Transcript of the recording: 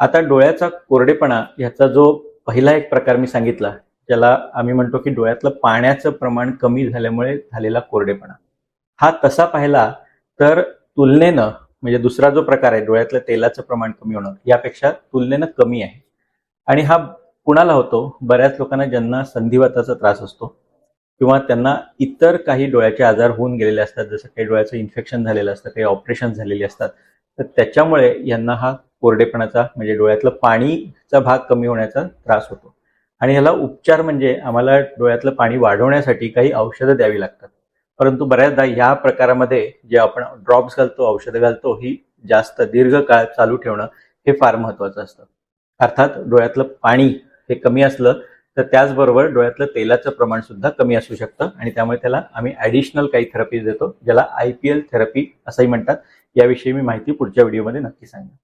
आता डोळ्याचा कोरडेपणा ह्याचा जो पहिला एक प्रकार मी सांगितला ज्याला आम्ही म्हणतो की डोळ्यातलं पाण्याचं प्रमाण कमी झाल्यामुळे झालेला कोरडेपणा. हा तसा पाहिला तर तुलनेनं म्हणजे दुसरा जो प्रकार आहे डोळ्यातलं तेलाचं प्रमाण कमी होणं यापेक्षा तुलनेनं कमी आहे. आणि हा कुणाला होतो? बऱ्याच लोकांना ज्यांना संधिवाताचा त्रास असतो किंवा त्यांना इतर काही डोळ्याचे आजार होऊन गेलेले असतात जसं काही डोळ्याचं इन्फेक्शन झालेलं असतं काही ऑपरेशन झालेली असतात तर त्याच्यामुळे यांना हा कोरडेपणाचा म्हणजे डोळ्यातलं पाणीचा भाग कमी होण्याचा त्रास होतो. आणि ह्याला उपचार म्हणजे आम्हाला डोळ्यातलं पाणी वाढवण्यासाठी काही औषधं द्यावी लागतात. परंतु बऱ्याचदा ह्या प्रकारामध्ये जे आपण ड्रॉप्स घालतो औषधं घालतो ही जास्त दीर्घ काळ चालू ठेवणं हे फार महत्वाचं असतं. अर्थात डोळ्यातलं पाणी हे कमी असलं तर त्याचबरोबर डोळ्यातलं तेलाचं प्रमाण सुद्धा कमी असू शकतं आणि त्यामुळे त्याला आम्ही ॲडिशनल काही थेरपीज देतो ज्याला आय पी एल थेरपी असंही म्हणतात. याविषयी मी माहिती पुढच्या व्हिडिओमध्ये नक्की सांगेन.